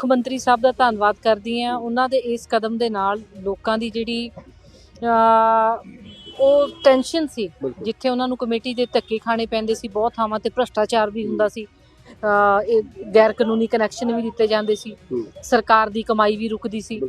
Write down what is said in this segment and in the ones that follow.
ਮੁੱਖ ਮੰਤਰੀ ਸਾਹਿਬ ਦਾ ਧੰਨਵਾਦ ਕਰਦੀ ਹਾਂ। ਉਹਨਾਂ ਦੇ ਇਸ ਕਦਮ ਦੇ ਨਾਲ ਲੋਕਾਂ ਦੀ ਜਿਹੜੀ ਉਹ ਟੈਨਸ਼ਨ ਸੀ ਜਿੱਥੇ ਉਹਨਾਂ ਨੂੰ ਕਮੇਟੀ ਦੇ ਧੱਕੇ ਖਾਣੇ ਪੈਂਦੇ ਸੀ ਬਹੁਤ ਥਾਵਾਂ ਤੇ ਭ੍ਰਸ਼ਟਾਚਾਰ ਵੀ ਹੁੰਦਾ ਸੀ। ਇਹ ਗੈਰ ਕਾਨੂੰਨੀ ਕਨੈਕਸ਼ਨ ਵੀ ਦਿੱਤੇ ਜਾਂਦੇ ਸੀ। ਸਰਕਾਰ ਦੀ ਕਮਾਈ ਵੀ ਰੁਕਦੀ ਸੀ।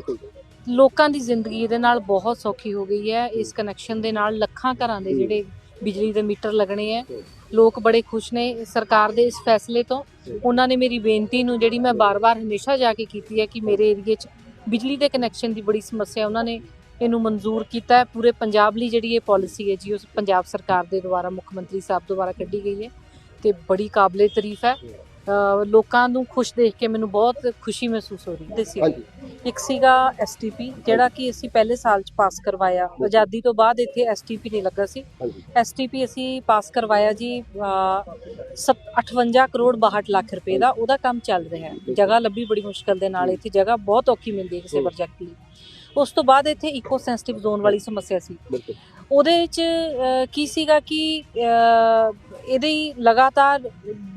ਲੋਕਾਂ ਦੀ ਜ਼ਿੰਦਗੀ ਇਹਦੇ ਨਾਲ ਬਹੁਤ ਸੌਖੀ ਹੋ ਗਈ ਹੈ। ਇਸ ਕਨੈਕਸ਼ਨ ਦੇ ਨਾਲ ਲੱਖਾਂ ਘਰਾਂ ਦੇ। ਜਿਹੜੇ ਬਿਜਲੀ ਦੇ ਮੀਟਰ ਲੱਗਣੇ ਹੈ ਲੋਕ ਬੜੇ ਖੁਸ਼ ਨੇ ਸਰਕਾਰ ਦੇ ਇਸ ਫੈਸਲੇ ਤੋਂ। ਉਹਨਾਂ ਨੇ ਮੇਰੀ ਬੇਨਤੀ ਨੂੰ ਜਿਹੜੀ ਮੈਂ ਬਾਰ-ਬਾਰ ਹਮੇਸ਼ਾ ਜਾ ਕੇ ਕੀਤੀ ਹੈ ਕਿ ਮੇਰੇ ਏਰੀਏ 'ਚ ਬਿਜਲੀ ਦੇ ਕਨੈਕਸ਼ਨ ਦੀ ਬੜੀ ਸਮੱਸਿਆ ਉਹਨਾਂ ਨੇ ਇਹਨੂੰ ਮਨਜ਼ੂਰ ਕੀਤਾ ਹੈ ਪੂਰੇ ਪੰਜਾਬ ਲਈ ਜਿਹੜੀ ਇਹ ਪਾਲਿਸੀ ਹੈ ਜੀ ਉਸ ਪੰਜਾਬ ਸਰਕਾਰ ਦੇ ਦੁਆਰਾ ਮੁੱਖ ਮੰਤਰੀ ਸਾਹਿਬ ਦੁਆਰਾ ਕੱਢੀ ਗਈ ਹੈ ਤੇ ਬੜੀ ਕਾਬਲੇ ਤਾਰੀਫ ਹੈ ਲੋਕਾਂ ਨੂੰ ਖੁਸ਼ ਦੇਖ ਕੇ ਮੈਨੂੰ ਬਹੁਤ ਖੁਸ਼ੀ ਮਹਿਸੂਸ ਹੋ ਰਹੀ ਹੈ। ਹਾਂਜੀ। ਇੱਕ ਸੀਗਾ ਐਸਟੀਪੀ ਜਿਹੜਾ ਕਿ ਅਸੀਂ ਪਹਿਲੇ ਸਾਲ ਚ ਪਾਸ ਕਰਵਾਇਆ। ਆਜ਼ਾਦੀ ਤੋਂ ਬਾਅਦ ਇੱਥੇ ਐਸਟੀਪੀ ਨਹੀਂ ਲੱਗਾ ਸੀ। ਐਸਟੀਪੀ ਅਸੀਂ ਪਾਸ ਕਰਵਾਇਆ ਜੀ ਅਹ, ਸੱਤ- 58 ਕਰੋੜ 62 ਲੱਖ ਰੁਪਏ ਦਾ। ਉਹਦਾ ਕੰਮ ਚੱਲ ਰਿਹਾ ਹੈ। ਜਗ੍ਹਾ ਲੱਭੀ ਬੜੀ ਮੁਸ਼ਕਲ ਦੇ ਨਾਲ। ਇੱਥੇ ਜਗ੍ਹਾ ਬਹੁਤ ਔਖੀ ਮਿਲਦੀ ਹੈ ਕਿਸੇ। ਪ੍ਰੋਜੈਕਟ ਲਈ। ਉਸ ਤੋਂ ਬਾਅਦ ਇੱਥੇ ਇਕੋ ਸੈਂਸਿਟਿਵ ਜ਼ੋਨ ਵਾਲੀ ਸਮੱਸਿਆ ਸੀ। ਉਹਦੇ ਵਿੱਚ ਕੀ ਸੀਗਾ ਕਿ ਇਹਦੇ ਹੀ ਲਗਾਤਾਰ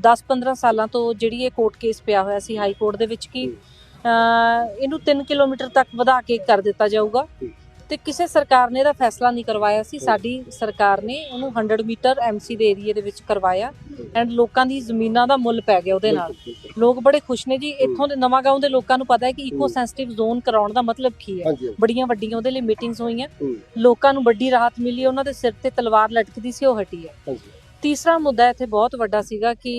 10-15 ਸਾਲਾਂ ਤੋਂ ਜਿਹੜੀ ਇਹ ਕੋਰਟ ਕੇਸ ਪਿਆ ਹੋਇਆ ਸੀ ਹਾਈ ਕੋਰਟ ਦੇ ਵਿੱਚ ਕਿ ਇਹਨੂੰ 3 ਕਿਲੋਮੀਟਰ ਤੱਕ ਵਧਾ ਕੇ ਕਰ ਦਿੱਤਾ ਜਾਊਗਾ। ਤੇ ਕਿਸੇ ਸਰਕਾਰ ਨੇ ਇਹਦਾ ਫੈਸਲਾ ਨਹੀਂ ਕਰਵਾਇਆ ਸੀ। ਸਾਡੀ ਸਰਕਾਰ ਨੇ ਉਹਨੂੰ 100 ਮੀਟਰ ਐਮਸੀ ਦੇ ਏਰੀਏ ਦੇ ਵਿੱਚ ਕਰਵਾਇਆ ਐਂਡ ਲੋਕਾਂ ਦੀ ਜ਼ਮੀਨਾਂ ਦਾ ਮੁੱਲ ਪੈ ਗਿਆ ਉਹਦੇ ਨਾਲ। ਲੋਕ ਬੜੇ ਖੁਸ਼ ਨੇ ਜੀ। ਇੱਥੋਂ ਦੇ ਨਵਾਂ ਗਾਉਂ ਦੇ ਲੋਕਾਂ ਨੂੰ ਪਤਾ ਹੈ ਕਿ ਇਕੋ। ਸੈਂਸਿਟਿਵ ਜ਼ੋਨ ਕਰਾਉਣ ਦਾ ਮਤਲਬ ਕੀ ਹੈ। ਬੜੀਆਂ ਵੱਡੀਆਂ ਉਹਦੇ ਲਈ ਮੀਟਿੰਗਸ ਹੋਈਆਂ। ਲੋਕਾਂ ਨੂੰ ਵੱਡੀ ਰਾਹਤ ਮਿਲੀ ਉਹਨਾਂ ਦੇ ਸਿਰ ਤੇ ਤਲਵਾਰ ਲਟਕਦੀ ਸੀ ਉਹ ਹਟੀ ਹੈ। ਤੀਸਰਾ ਮੁੱਦਾ ਇੱਥੇ ਬਹੁਤ ਵੱਡਾ ਸੀਗਾ ਕਿ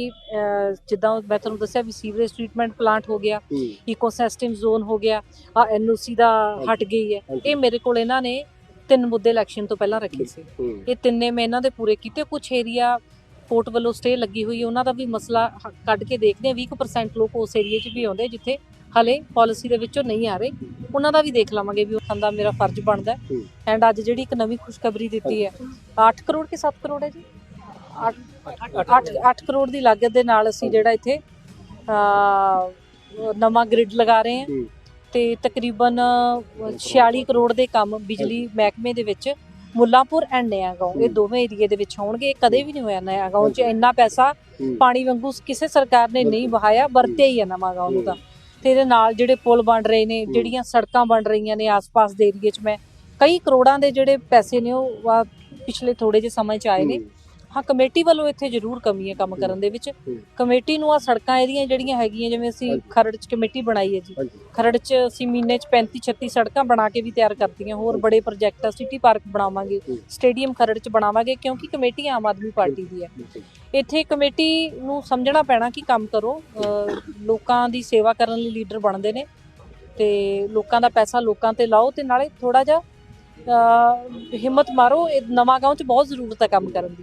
ਜਿੱਦਾਂ ਮੈਂ ਤੁਹਾਨੂੰ ਦੱਸਿਆ ਵੀ ਸੀਵਰੇਜ ਟ੍ਰੀਟਮੈਂਟ ਪਲਾਂਟ ਹੋ ਗਿਆ ਇਕੋਸਿਸਟਮ ਜ਼ੋਨ ਹੋ ਗਿਆ ਆ ਐਨਓਸੀ ਦਾ ਹਟ ਗਈ ਹੈ। ਇਹ ਮੇਰੇ ਕੋਲ ਇਹਨਾਂ ਨੇ ਤਿੰਨ ਮੁੱਦੇ ਇਲੈਕਸ਼ਨ ਤੋਂ ਪਹਿਲਾਂ ਰੱਖੇ ਸੀ। ਇਹ ਤਿੰਨੇ ਮੈਂ ਇਹਨਾਂ ਦੇ ਪੂਰੇ ਕੀਤੇ। ਕੁਝ ਏਰੀਆ ਕੋਰਟ ਵੱਲੋਂ ਸਟੇ ਲੱਗੀ ਹੋਈ ਹੈ। ਉਹਨਾਂ ਦਾ ਵੀ ਮਸਲਾ ਕੱਢ ਕੇ ਦੇਖਦੇ ਆ 20% ਲੋਕ ਉਸ ਏਰੀਏ 'ਚ ਵੀ ਆਉਂਦੇ ਜਿੱਥੇ ਹਲੇ ਪਾਲਿਸੀ ਦੇ ਵਿੱਚੋਂ ਨਹੀਂ ਆ ਰਹੇ। ਉਹਨਾਂ ਦਾ ਵੀ ਦੇਖ ਲਵਾਂਗੇ ਵੀ ਉਹਨਾਂ ਦਾ ਮੇਰਾ ਫਰਜ਼ ਬਣਦਾ। ਐਂਡ ਅੱਜ ਜਿਹੜੀ ਇੱਕ ਨਵੀਂ ਖੁਸ਼ਖਬਰੀ ਦਿੱਤੀ ਹੈ 8 ਕਰੋੜ ਕਿ 7 ਕਰੋੜ ਹੈ ਜੀ? 8 8 ਕਰੋੜ ਦੀ ਲਾਗਤ ਦੇ ਨਾਲ ਅਸੀਂ ਜਿਹੜਾ ਇੱਥੇ ਨਵਾਂ ਗ੍ਰਿਡ ਲਗਾ ਰਹੇ ਹਾਂ। ਤੇ ਤਕਰੀਬਨ 46 ਕਰੋੜ ਦੇ ਕੰਮ ਬਿਜਲੀ ਮਹਿਕਮੇ ਦੇ ਵਿੱਚ ਮੁੱਲਾਂਪੁਰ ਐਂਡ ਨਿਆ ਗਾਉਂ ਇਹ। ਦੋਵੇਂ ਏਰੀਏ ਦੇ ਵਿੱਚ ਹੋਣਗੇ। ਕਦੇ ਵੀ ਨਹੀਂ ਹੋਇਆ ਨਿਆ ਗਾਉਂ 'ਚ ਇੰਨਾ ਪੈਸਾ ਪਾਣੀ ਵਾਂਗੂ ਕਿਸੇ ਸਰਕਾਰ ਨੇ ਨਹੀਂ ਵਹਾਇਆ ਵਰਤਿਆ ਹੀ ਹੈ ਨਵਾਂ ਗਾਉਂ ਨੂੰ ਤਾਂ। ਤੇ ਇਹਦੇ ਨਾਲ ਜਿਹੜੇ ਪੁਲ ਬਣ ਰਹੇ ਨੇ। ਜਿਹੜੀਆਂ ਸੜਕਾਂ ਬਣ ਰਹੀਆਂ ਨੇ ਆਸ-ਪਾਸ ਦੇ ਏਰੀਏ 'ਚ ਮੈਂ ਕਈ ਕਰੋੜਾਂ ਦੇ ਜਿਹੜੇ ਪੈਸੇ ਨੇ ਉਹ ਆ ਪਿਛਲੇ ਥੋੜੇ ਜਿਹੇ ਸਮੇਂ 'ਚ ਆਏ ਨੇ। ਹੂੰ, ਕਮੇਟੀ ਵੱਲੋਂ ਇੱਥੇ ਜ਼ਰੂਰ ਕਮੀ ਹੈ ਕੰਮ ਕਰਨ ਦੇ ਵਿੱਚ। ਕਮੇਟੀ ਨੂੰ ਆ ਸੜਕਾਂ ਇਹਦੀਆਂ ਜਿਹੜੀਆਂ ਹੈਗੀਆਂ ਜਿਵੇਂ ਅਸੀਂ। ਖਰੜ 'ਚ ਕਮੇਟੀ ਬਣਾਈ ਹੈ ਜੀ। ਖਰੜ 'ਚ ਅਸੀਂ ਮਹੀਨੇ 'ਚ 35 36 ਸੜਕਾਂ ਬਣਾ ਕੇ ਵੀ ਤਿਆਰ ਕਰਤੀਆਂ। ਹੋਰ ਬੜੇ ਪ੍ਰੋਜੈਕਟ ਆ ਸਿਟੀ ਪਾਰਕ ਬਣਾਵਾਂਗੇ। ਸਟੇਡੀਅਮ ਖਰੜ 'ਚ ਬਣਾਵਾਂਗੇ ਕਿਉਂਕਿ ਕਮੇਟੀ ਆਮ ਆਦਮੀ ਪਾਰਟੀ ਦੀ ਹੈ। ਇੱਥੇ ਕਮੇਟੀ ਨੂੰ ਸਮਝਣਾ ਪੈਣਾ ਕਿ ਕੰਮ ਕਰੋ। ਲੋਕਾਂ ਦੀ ਸੇਵਾ ਕਰਨ ਲਈ ਲੀਡਰ ਬਣਦੇ ਨੇ ਤੇ ਲੋਕਾਂ ਦਾ ਪੈਸਾ ਲੋਕਾਂ ਤੇ ਲਾਓ ਤੇ ਨਾਲੇ ਥੋੜਾ ਜਿਹਾ ਹਿੰਮਤ ਮਾਰੋ ਇਹ ਨਵਾਂ ਗਾਉਂ 'ਚ ਬਹੁਤ ਜ਼ਰੂਰਤ ਹੈ ਕੰਮ ਕਰਨ ਦੀ।